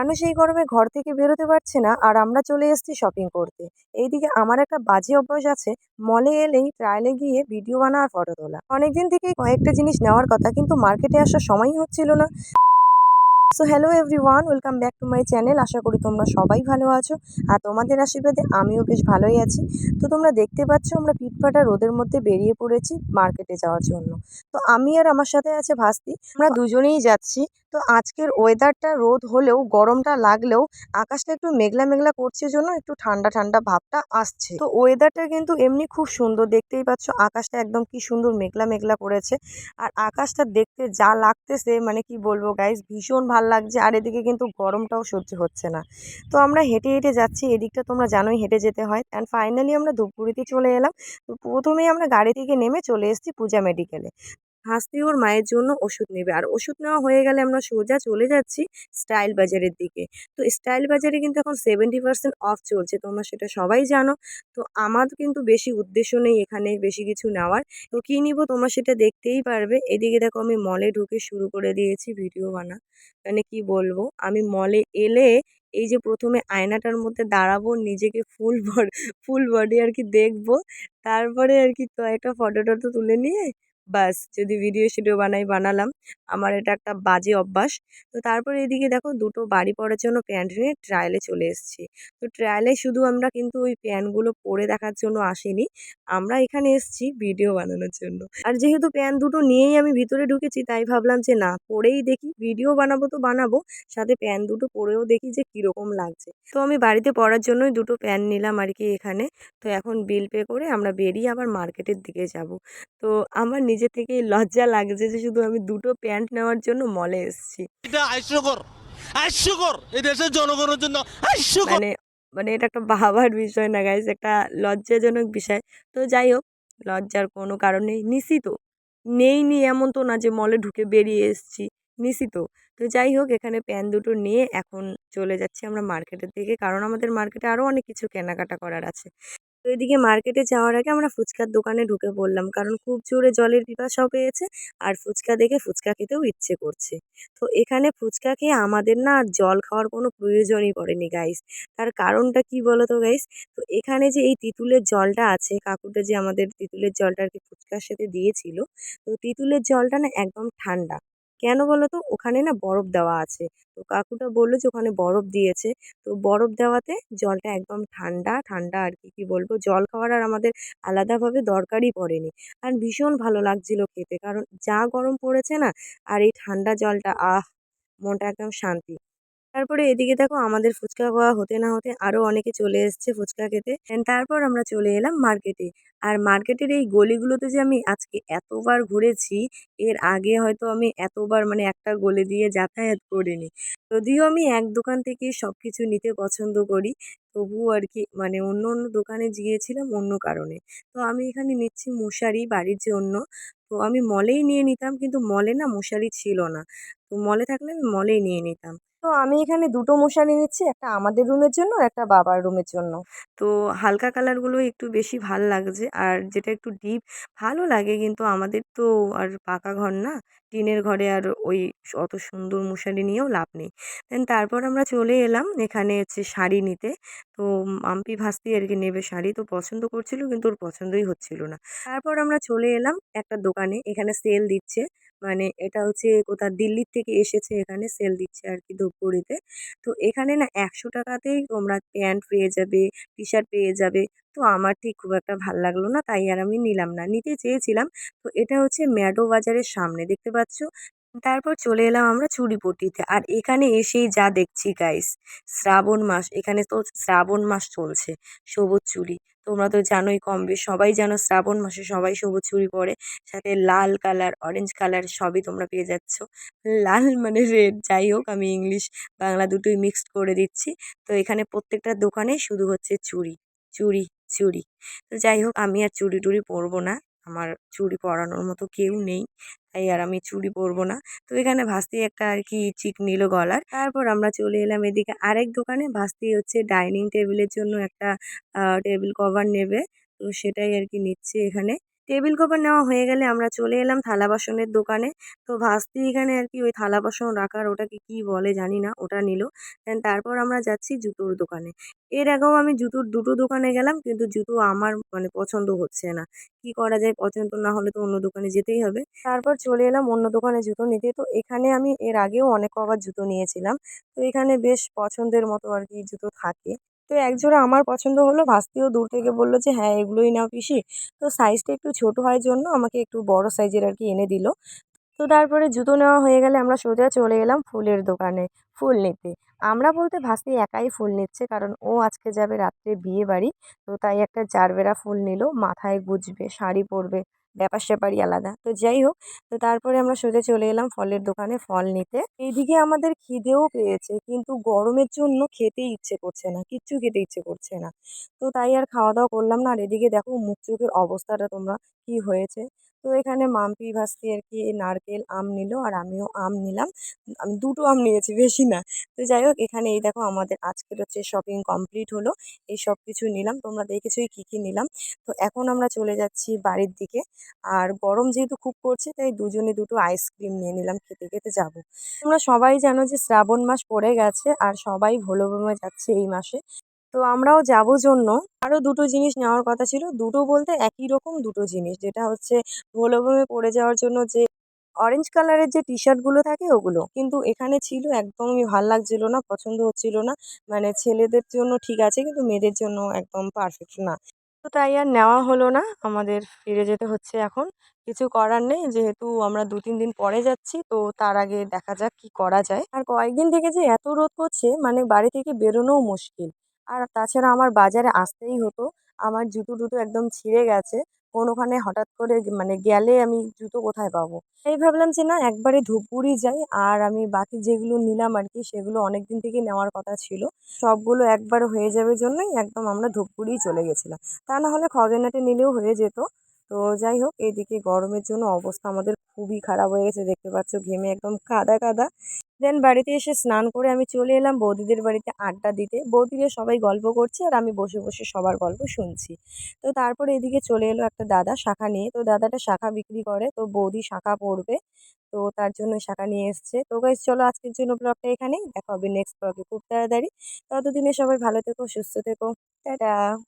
মানুষ এই গরমে ঘর থেকে বেরোতে পারছে না, আর আমরা চলে এসেছি শপিং করতে। এইদিকে আমার একটা বাজে অভ্যাস আছে মলে এলেই ট্রায়ালে গিয়ে ভিডিও বানা আর ফটো তোলা। অনেকদিন থেকেই কয়েকটা জিনিস নেওয়ার কথা, কিন্তু মার্কেটে আসার সময়ই হচ্ছিল না। So hello everyone welcome back to my channel আশা করি তোমরা সবাই ভালো আছো, আর তোমাদের আশীর্বাদে আমিও বেশ ভালোই আছি। তো তোমরা দেখতে পাচ্ছ, আমরা পিটপাটা রোদের মধ্যে বেরিয়ে পড়েছি মার্কেটে যাওয়ার জন্য। তো আমি আর আমার সাথে আছে ভাস্তি, আমরা দুজনেই যাচ্ছি তো আজকের ওয়েদারটা রোদ হলেও, গরমটা লাগলেও আকাশটা একটু মেঘলা মেঘলা করছে জন্য একটু ঠান্ডা ঠান্ডা ভাবটা আসছে। তো ওয়েদারটা কিন্তু এমনি খুব সুন্দর, দেখতেই পাচ্ছ আকাশটা একদম কি সুন্দর মেঘলা মেঘলা করেছে। আর আকাশটা দেখতে যা লাগতেছে মানে কি বলব গাইজ ভীষণ ভালো লাগছে। আর এদিকে কিন্তু গরমটাও সহ্য হচ্ছে না। তো আমরা হেঁটে হেঁটে যাচ্ছি, এদিকটা তোমরা জানোই হেঁটে যেতে হয়। অ্যান্ড ফাইনালি আমরা ধূপগুড়িতে চলে এলাম। তো প্রথমেই আমরা গাড়ি থেকে নেমে চলে এসেছি পূজা মেডিকেলে হাসতি ওর মায়ের জন্য ওষুধ নেবে। আর ওষুধ নেওয়া হয়ে গেলে আমরা সোজা চলে যাচ্ছি স্টাইল বাজারের দিকে। তো স্টাইল বাজারে কিন্তু এখন সেভেন্টি পার্সেন্ট অফ চলছে, তোমরা সেটা সবাই জানো। তো আমার কিন্তু বেশি উদ্দেশ্য নেই এখানে বেশি কিছু নেওয়ার। তো কী নিব তোমরা সেটা দেখতেই পারবে। এদিকে দেখো আমি মলে ঢুকে শুরু করে দিয়েছি ভিডিও বানা। মানে কি বলব? আমি মলে এলে এই যে প্রথমে আয়নাটার মধ্যে দাঁড়াবো, নিজেকে ফুল ফুল বডি আর কি দেখব। তারপরে আর কি কয়েকটা ফটো টটো তুলে নিয়ে বাস যদি ভিডিও শিডিও বানাই, বানালাম। আমার এটা একটা বাজে অভ্যাস। তো তারপরে এদিকে দেখো দুটো বাড়ি পরার জন্য প্যান্ট নিয়ে ট্রায়ালে চলে এসেছি। তো ট্রায়ালে শুধু আমরা কিন্তু ওই প্যান্টগুলো পরে দেখার জন্য আসিনি। আমরা এখানে এসেছি ভিডিও বানানোর জন্য। আর যেহেতু প্যান্ট দুটো নিয়েই আমি ভিতরে ঢুকেছি, তাই ভাবলাম যে না, পরেই দেখি। ভিডিও বানাবো তো বানাবো, সাথে প্যান্ট দুটো পরেও দেখি যে কীরকম লাগছে। তো আমি বাড়িতে পরার জন্যই দুটো প্যান্ট নিলাম আর কি এখানে। তো এখন বিল পে করে আমরা বেরিয়ে আবার মার্কেটের দিকে যাব। তো আমার নিজে থেকেই লজ্জা লাগছে যে শুধু আমি দুটো প্যান্ট নেওয়ার জন্য মলে এসেছি। এটা হাস্যকর হাস্যকর এই দেশের জনগণের জন্য হাস্যকর মানে মানে এটা একটা ভাবার বিষয় না গাইজ একটা লজ্জাজনক বিষয়। তো যাই হোক লজ্জার কোনো কারণ নিছি তো নেই নি এমন তো না যে মলে ঢুকে বেরিয়ে এসেছি। নিছি তো তো যাই হোক এখানে প্যান দুটো নিয়ে এখন চলে যাচ্ছি আমরা মার্কেটের দিকে। কারণ আমাদের মার্কেটে আরও অনেক কিছু কেনাকাটা করার আছে। তো এদিকে মার্কেটে যাওয়ার আগে আমরা ফুচকার দোকানে ঢুকে পড়লাম। কারণ খুব জোরে জলের পিপাসাও পেয়েছে আর ফুচকা দেখে ফুচকা খেতেও ইচ্ছে করছে। তো এখানে ফুচকা খেয়ে আমাদের না আর জল খাওয়ার কোনো প্রয়োজনই পড়েনি গাইস তার কারণটা কি বলো তো গাইস তো এখানে যে এই তিতুলের জলটা আছে কাকুটা যে আমাদের তিতুলের জলটা আর কি ফুচকার সাথে দিয়েছিল, তো তিঁতুলের জলটা না একদম ঠান্ডা। কেন বলো তো ওখানে না বরফ দেওয়া আছে। তো কাকুটা বলল যে, ওখানে বরফ দিয়েছে। তো বরফ দেওয়াতে জলটা একদম ঠান্ডা ঠান্ডা আর কি, কী বলব? জল খাওয়ার আর আমাদের আলাদাভাবে দরকারই পড়েনি। আর ভীষণ ভালো লাগছিল খেতে। কারণ যা গরম পড়েছে না, আর এই ঠান্ডা জলটা, আহ! মনটা একদম শান্তি। তারপরে এদিকে দেখো আমাদের ফুচকা খাওয়া হতে না হতে আরও অনেকে চলে এসছে ফুচকা খেতে। তারপর আমরা চলে এলাম মার্কেটে। আর মার্কেটের এই গলিগুলোতে যে আমি আজকে এতবার ঘুরেছি, এর আগে হয়তো আমি এতবার মানে একটা গলি দিয়ে যাতায়াত করিনি। যদিও আমি এক দোকান থেকে সব কিছু নিতে পছন্দ করি, তবুও আর কি মানে অন্য অন্য দোকানে গিয়েছিলাম অন্য কারণে। তো আমি এখানে নিচ্ছি মশারি বাড়ির জন্য। তো আমি মলেই নিয়ে নিতাম, কিন্তু মলে না মশারি ছিল না। তো মলে থাকলে আমি মলেই নিয়ে নিতাম। তো আমি এখানে দুটো মশারি নিচ্ছি, একটা আমাদের রুমের জন্য একটা বাবার রুমের জন্য। তো হালকা কালারগুলো একটু বেশি ভালো লাগছে আর যেটা একটু ডিপ, ভালো লাগে কিন্তু আমাদের তো আর পাকা ঘর না। টিনের ঘরে আর ওই অত সুন্দর মশারি নিয়েও লাভ নেই। দেন তারপর আমরা চলে এলাম এখানে হচ্ছে শাড়ি নিতে। তো মাম্পি ভাস্তি আর কি নেবে শাড়ি তো পছন্দ করছিল কিন্তু ওর পছন্দই হচ্ছিল না। তারপর আমরা চলে এলাম একটা দোকানে, এখানে সেল দিচ্ছে। মানে এটা হচ্ছে কোথা দিল্লির থেকে এসেছে এখানে সেল দিচ্ছে আর কি ধূপগুড়িতে। তো এখানে না একশো টাকাতেই তোমরা প্যান্ট পেয়ে যাবে টি শার্ট পেয়ে যাবে। তো আমার ঠিক খুব একটা ভালো লাগল না, তাই আর আমি নিলাম না। নিতে চেয়েছিলাম। তো এটা হচ্ছে ম্যাডো বাজারের সামনে, দেখতে পাচ্ছ? তারপর চলে এলাম আমরা চুড়িপট্টিতে। আর এখানে এসেই যা দেখছি গাইস শ্রাবণ মাস। এখানে তো শ্রাবণ মাস চলছে, সবুজ চুড়ি। তোমরা তো জানোই কম বেশ, সবাই জানো শ্রাবণ মাসে সবাই সবুজ চুড়ি পরে। সাথে লাল কালার অরেঞ্জ কালার সবই তোমরা পেয়ে যাচ্ছ। লাল মানে রেড যাই হোক, আমি ইংলিশ বাংলা দুটোই মিক্সড করে দিচ্ছি। তো এখানে প্রত্যেকটা দোকানে শুধু হচ্ছে চুড়ি চুড়ি চুড়ি। তো যাই হোক, আমি আর চুড়ি টুড়ি পরবো না। আমার চুড়ি পরানোর মতো কেউ নেই। তাই আর আমি চুড়ি পরবো না। তো এখানে ভাস্তি একটা আর কি চিক নিল গলার। তারপর আমরা চলে এলাম এদিকে আরেক দোকানে। ভাস্তি হচ্ছে ডাইনিং টেবিলের জন্য একটা টেবিল কভার নেবে। তো সেটাই আর কি নিচ্ছে এখানে। টেবিল কভার নেওয়া হয়ে গেলে আমরা চলে এলাম থালা বাসনের দোকানে। তো ভাস্তি এখানে আর কি ওই থালা বাসন রাখার ওটাকে কি বলে জানি না, ওটা নিল। দেন তারপর আমরা যাচ্ছি জুতোর দোকানে। এর আগেও আমি জুতোর দুটো দোকানে গেলাম কিন্তু জুতো আমার মানে পছন্দ হচ্ছে না। কি করা যায় পছন্দ না হলে তো অন্য দোকানে যেতেই হবে। তারপর চলে এলাম অন্য দোকানে জুতো নিতে। তো এখানে আমি এর আগেও অনেক কবার জুতো নিয়েছিলাম। তো এখানে বেশ পছন্দের মতো আর কি জুতো থাকে। তো একজোড়া আমার পছন্দ হলো। ভাস্তিও দূর থেকে বলল যে হ্যাঁ এগুলোই নাও পিসি। তো সাইজটা একটু ছোট হয় জন্য আমাকে একটু বড় সাইজের আর কি এনে দিল। তো তারপরে জুতো নেওয়া হয়ে গেলে আমরা সোজা চলে গেলাম ফুলের দোকানে ফুল নিতে। আমরা বলতে ভাস্তি একাই ফুল নিচ্ছে, কারণ ও আজকে যাবে রাত্রে বিয়ে বাড়ি তো তাই একটা জারবেরা ফুল নিল, মাথায় গুজবে, শাড়ি পরবে। ব্যাপার স্যাপারই আলাদা। তো যাই হোক, তো তারপরে আমরা সোজা চলে এলাম ফলের দোকানে ফল নিতে। এইদিকে আমাদের খিদেও পেয়েছে, কিন্তু গরমের জন্য খেতে ইচ্ছে করছে না, কিচ্ছু খেতে ইচ্ছে করছে না। তো তাই আর খাওয়া দাওয়া করলাম না, আর এদিকে দেখো মুখ চোখের অবস্থাটা তোমরা কি হয়েছে। তো এখানে মাম্পি, ভাস্তি আর কি নারকেল, আম নিল আর আমিও আম নিলাম। আমি দুটো আম নিয়েছি, বেশি না। তো যাই হোক, এখানে এই দেখো আমাদের আজকের হচ্ছে শপিং কমপ্লিট হলো। এই সব কিছু নিলাম। তোমরা দেখেছোই কী কী নিলাম। তো এখন আমরা চলে যাচ্ছি বাড়ির দিকে। আর গরম যেহেতু খুব পড়ছে, তাই দুজনে দুটো আইসক্রিম নিয়ে নিলাম, খেতে খেতে যাব। তোমরা সবাই জানো যে শ্রাবণ মাস পড়ে গেছে, আর সবাই ভোলো বমে যাচ্ছে এই মাসে। তো আমরাও যাব জন্য। আরও দুটো জিনিস নেওয়ার কথা ছিল। দুটো বলতে একই রকম দুটো জিনিস। যেটা হচ্ছে ভোলো বমে পড়ে যাওয়ার জন্য যে অরেঞ্জ কালারের যে টি শার্টগুলো থাকে ওগুলো। কিন্তু এখানে ছিল একদমই ভালো লাগছিল না, পছন্দ হচ্ছিল না। মানে ছেলেদের জন্য ঠিক আছে, কিন্তু মেয়েদের জন্য একদম পারফেক্ট না। তো তাই আর নেওয়া হলো না। আমাদের ফিরে যেতে হচ্ছে এখন। কিছু করার নেই, যেহেতু আমরা দু তিন দিন পরে যাচ্ছি, তো তার আগে দেখা যাক কি করা যায়। আর কয়েকদিন থেকে যে এত রোদ করছে মানে বাড়ি থেকে বেরোনোও মুশকিল। আর তাছাড়া আমার বাজারে আসতেই হতো। আমার জুতো টুতো একদম ছিঁড়ে গেছে। কোনোখানে হঠাৎ করে মানে গেলে আমি জুতো কোথায় পাবো? এই ভাবলাম যে না, একবারে ধূপগুড়ি যাই। আর আমি বাকি যেগুলো নিলাম আর কি সেগুলো অনেক দিন থেকে নেওয়ার কথা ছিল। সবগুলো একবার হয়ে যাবে জন্যই একদম আমরা ধূপগুড়িই চলে গেছিলাম। তা না হলে খগেনাটে নিলেও হয়ে যেত। তো যাই হোক, এদিকে গরমের জন্য অবস্থা আমাদের খুবই খারাপ হয়ে গেছে। দেখতে পাচ্ছ ঘেমে একদম কাদা কাদা। দেন বাড়িতে এসে স্নান করে আমি চলে এলাম বৌদিদের বাড়িতে আড্ডা দিতে। বৌদিরা সবাই গল্প করছে আর আমি বসে বসে সবার গল্প শুনছি। তো তারপরে এদিকে চলে এলো একটা দাদা শাখা নিয়ে। তো দাদাটা শাখা বিক্রি করে, তো বৌদি শাখা পড়বে তো তার জন্য শাখা নিয়ে এসছে। তো গাইজ চলো আজকের জন্য ব্লগটা এখানেই। দেখা হবে নেক্সট ব্লগে খুব তাড়াতাড়ি। ততদিনে সবাই ভালো থেকো, সুস্থ থেকো। টাটা!